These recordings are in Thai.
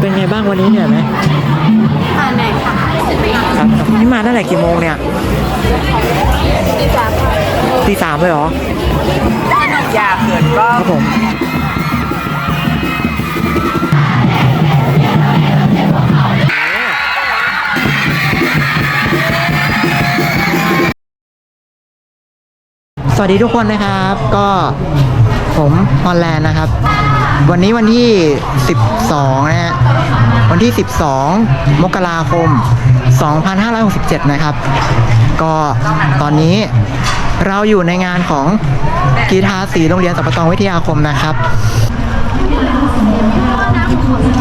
เป็นไงบ้างวันนี้เหนื่อยไหมค่ะไหนค่ะครับครับนี่มาตั้งแต่กี่โมงเนี่ยดีจ้าค่ะตีสามเลยเหรออยากเกิดก็ครับผมสวัสดีทุกคนนะครับก็ผมฮอลแลนด์นะครับ วันนี้วันที่ 12 นะฮะ วันที่ 12 มกราคม 2567 นะครับ ก็ตอนนี้เราอยู่ในงานของกีฬาสีโรงเรียนสัปตองวิทยาคมนะครับ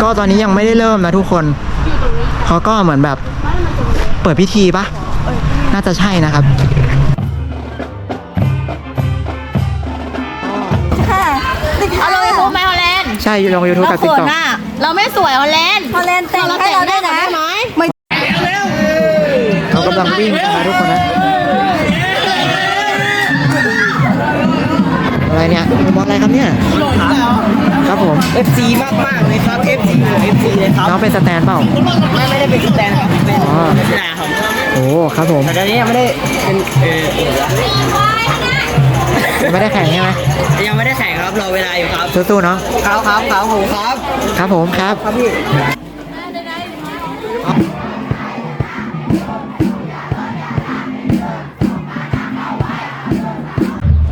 ก็ตอนนี้ยังไม่ได้เริ่มนะทุกคนเขาก็เหมือนแบบเปิดพิธีปะน่าจะใช่นะครับ ลแลนด์ใช่ลง YouTube เรากับติ๊กเขินต็อกอะเราไม่สวยฮอลแลนด์พอเลนแต่งให้เราด้วยนะได้ไหมเขากำลังวิ่งนะทุกคนนะ อะไรเนี่ยบอลอะไรครับเนี่ย ครับผม FC มากมากๆเลยครับ FC หรือ FC เลยครับน้องเป็นสแตนเปล่า ไม่ไม่ได้เป็นสแตนครับเป็นอ๋อลักษณะครับโอ้ ครับผม แต่ตอนนี้ยังไม่ได้เป็นเออ ยังไม่ได้แข่งใช่ไหมยังไม่ได้แข่งครับรอเวลาอยู่ครับสู้ๆเนาะครับครับครับผมครับ ครับผมครับครับพี่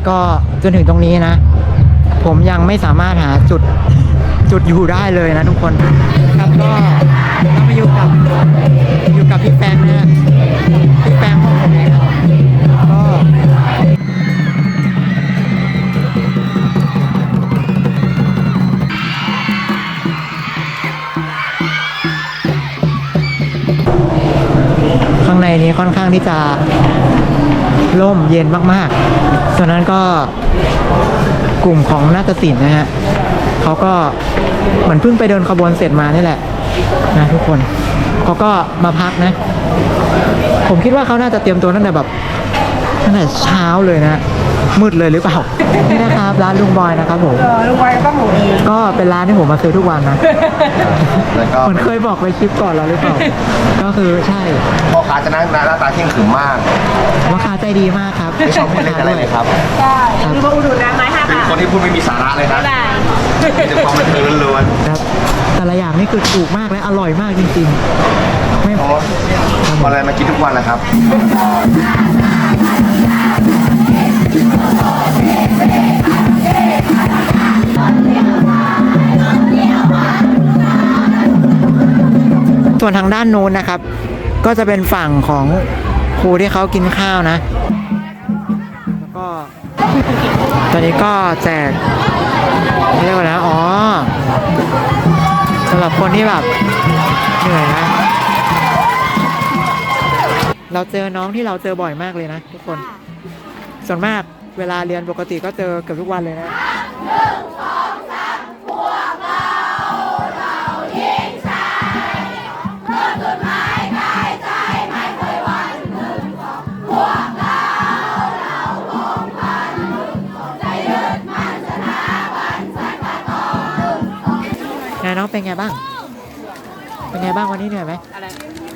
ก็จนถึงตรงนี้นะ ผมยังไม่สามารถหาจุดจุดอยู่ได้เลยนะทุกคน ครับก็เรามาอยู่กับอยู่กับพี่แปงนะฮะพี่แปง ข้างในนี้ค่อนข้างที่จะร่มเย็นมากๆตอนนั้นก็กลุ่มของนาฏศิลป์นะฮะเขาก็เหมือนเพิ่งไปเดินขบวนเสร็จมานี่แหละนะทุกคนเขาก็มาพักนะ ผมคิดว่าเขาน่าจะเตรียมตัวตั้งแต่แบบตั้งแต่เช้าเลยนะ มืดเลยหรือเปล่า นี่นะครับร้านลุงบอยนะครับผมลุงไว้ก็หมูเองก็เป็นร้านที่ผมมาซื้อทุกวันนะ แล้วก็เหมือนเคยบอกไปคลิปก่อนแล้วหรือเปล่า ก็คือใช่พ่อค้าจะนั่งหน้าตาเที่ยงขรึมมากราคาใจดีมากครับไม่ชอบพูดเล่นอะไรเลยครับคือมาอุดหนุนน้ำไหมค่ะเป็นคนที่พูดไม่มีสาระเลยนะมีแต่ความบันเทิงล้วนครับแต่ละอย่างนี่คือถูกมากและอร่อยมากจริงๆ ไม่ๆเพราะมาอะไรมากินทุกวันนะครับ ส่วนทางด้านโน้นนะครับ ก็จะเป็นฝั่งของครูที่เขากินข้าวนะ แล้วก็ตอนนี้ก็แจกเรียกว่าอะไรนะอ๋อสำหรับคนที่แบบเหนื่อยนะ เราเจอน้องที่เราเจอบ่อยมากเลยนะทุกคน ส่วนมากเวลาเรียนปกติก็เจอเกือบทุกวันเลยนะไงน้องเป็นไงบ้าง เป็นไงบ้างวันนี้เหนื่อยไหมอะไร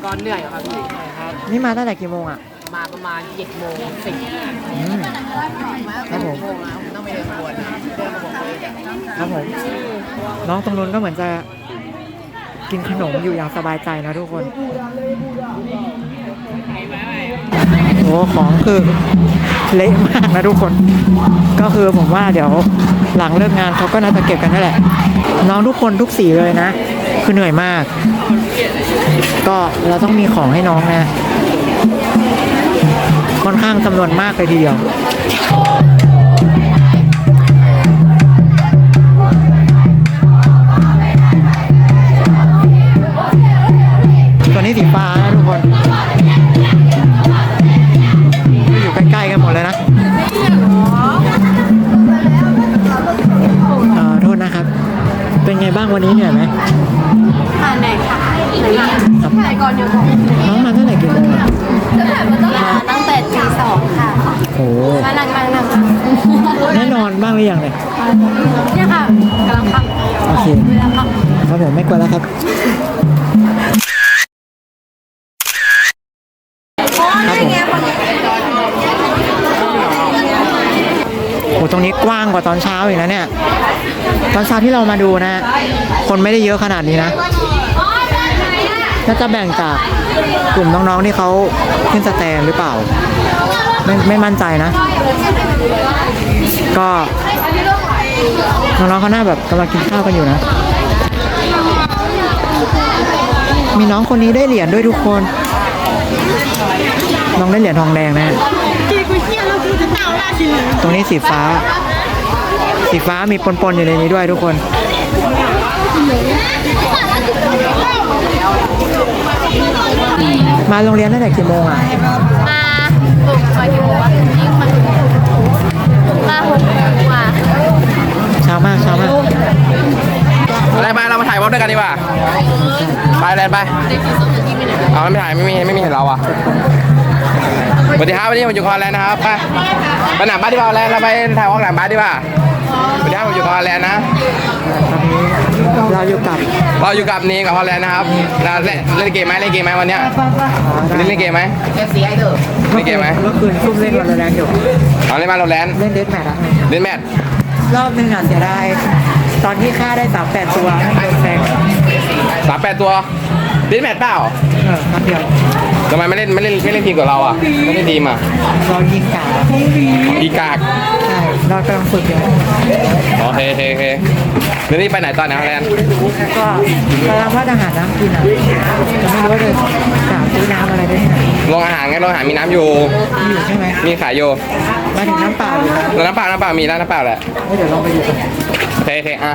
ก่อนเหนื่อยเหรอครับพี่ใช่ครับนี่มาตั้งแต่กี่โมงอะ มาประมาณ7โมงสิบอืมครับผมโมงแล้วต้องไปเดินขบวนเดินขบวนเลยครับผม น้องตรงนู้นก็เหมือนจะกินขนมอยู่อย่างสบายใจนะทุกคนโอ้ของคือเละมากนะทุกคน ก็คือผมว่าเดี๋ยวหลังเลิกงานเขาก็น่าจะเก็บกันนั่นแหละ น้องทุกคนทุกสีเลยนะ คือเหนื่อยมาก ก็เราต้องมีของให้น้องนะ ค่อนข้างจำนวนมากเลยทีเดียวตัวนี้สีฟ้า อนบ้างหรือยังเนี่ยเนี่ยค่ะกำลังพักโอเคเวลาพักครับผมไม่กลัวแล้วครับครับผมโอ้ตรงนี้กว้างกว่าตอนเช้าอีกนะเนี่ย ตอนเช้าที่เรามาดูนะ คนไม่ได้เยอะขนาดนี้นะน่าจะแบ่งจากกลุ่มน้องๆที่เขาขึ้นสแตนหรือเปล่า ไม่ไม่มั่นใจนะ ก็น้องๆเขาหน้าแบบกำลังกินข้าวกันอยู่นะ มีน้องคนนี้ได้เหรียญด้วยทุกคน น้องได้เหรียญทองแดงนะ ตรงนี้สีฟ้า สีฟ้ามีปนๆอยู่ในนี้ด้วยทุกคนมาโรงเรียนตั้งแต่กี่โมงอะ มาบุกมาอยู่วัดนี้มามา ไปแลนไปเอาไม่ถ่ายไม่มีไม่มีเห็นเราอะสวัสดีครับวันนี้ผมอยู่คอนแลนด์นะครับไปไปหนังบ้านดีกว่าแลนด์เราไปถ่ายวอล์กหนังบ้านดีกว่าสวัสดีครับผมอยู่คอนแลนด์นะตอนนี้เราอยู่กับเราอยู่กับนีกับฮอลแลนด์นะครับเราเล่นเล่นเกมไหมเล่นเกมไหมวันเนี้ยวันนี้เล่นเกมไหมเล่นเกมไหมเมื่อคืนซุ่มเล่นวันแรกอยู่เอาเล่นมาโรแลนด์เล่นเดสแมทอะเล่นแมตช์รอบหนึงอะเสียดายตอนที่ฆ่าได้สามแปดตัวนั่นโดนแซงสามแปดตัว เล่นแมตช์เปล่าเออครับเดียวทำไมไม่เล่นไม่เล่นไม่เล่นทีมกับเราอะไม่เล่นทีมอะเรายิงกาดอีกากใช่เรากำลังฝึกอยู่โอเคโอเคโอเคเดี๋ยวนี้ไปไหนตอนไหนฮอลแลนด์แล้วก็กำลังว่าจะหาน้ำกินอะแต่ไม่รู้ว่าจะสาวซื้อน้ำอะไรได้ที่ไหนโรงอาหารไงโรงอาหารมีน้ำอยู่ มีอยู่ใช่ไหมมีขายอยู่มาถึงน้ำเปล่าอยู่แล้วแล้วน้ำเปล่าน้ำเปล่ามีแล้วน้ำเปล่าแหละเดี๋ยวลองไปดูกันโอเคโอเคอะ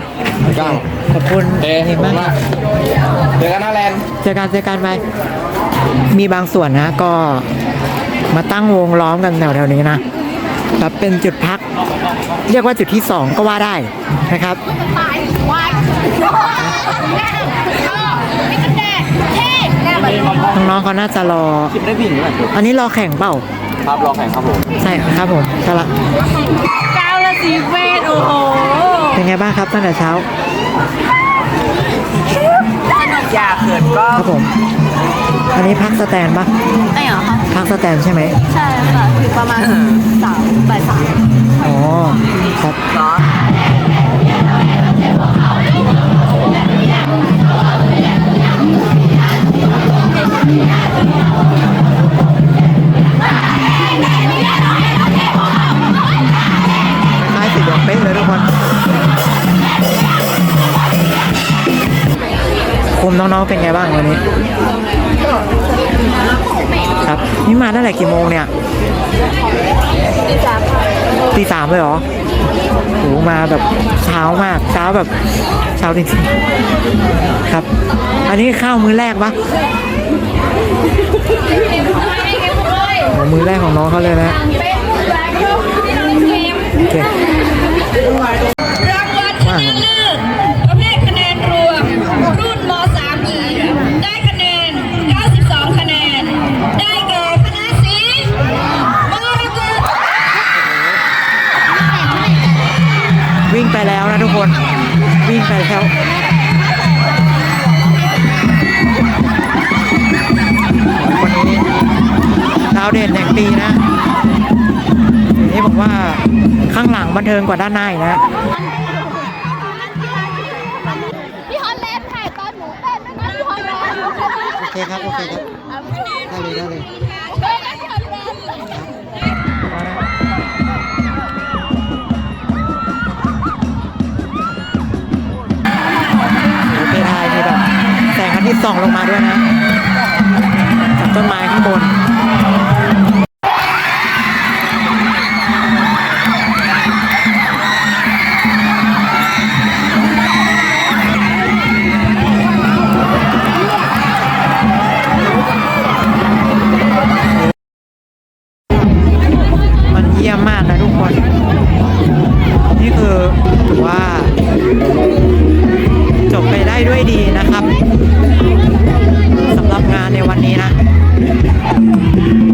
กล้อง ขอบคุณโอเคเห็นขอบคุณมามากกเจอกันฮอลแลนด์เจอกันเจอกันไปมีบางส่วนนะก็มาตั้งวงล้อมกันแถวๆนี้นะแบบเป็นจุดพัก เรียกว่าจุดที่สองก็ว่าได้นะครับ น้องๆเขาน่าจะรอได้วิ่งไหมอันนี้รอแข่งเปล่า ครับรอแข่งครับผม ใช่ครับผมใช่ละเก้าละสีเวทโอ้โห เป็นไงบ้างครับตั้งแต่เช้า อย่าเขินก็ครับผม อันนี้พักสแตนปะได้เหรอคะพักสแตนใช่ไหมใช่ค่ะถึงประมาณสามบ่ายสามอ๋อครับคล้ น้องๆเป็นไงบ้างวันนี้ ครับนี่มาตั้งแต่กี่โมงเนี่ยตีสามเลยเหรอโหมาแบบเช้ามากเช้าแบบเช้าจริงๆครับ อันนี้ข้าวมื้อแรกปะโอ้มื้อแรกของน้องเขาเลยนะโอเคาวเด่นแห่งปีนะอย่างนี้บอกว่าข้างหลังบันเทิงกว่าด้านหน้าอีกนะพี่ฮอลแลนด์ถ่ายตอนหนูเต้นด้วยนะพี่ฮอลแลนด์โอเคครับโอเคครับได้เลยได้เลยเต้นนะพี่ฮอลแลนด์โอเคได้มีแบบแสงอาทิตย์ส่องลงมาด้วยนะจากต้นไม้ข้างบนมัน Thank you.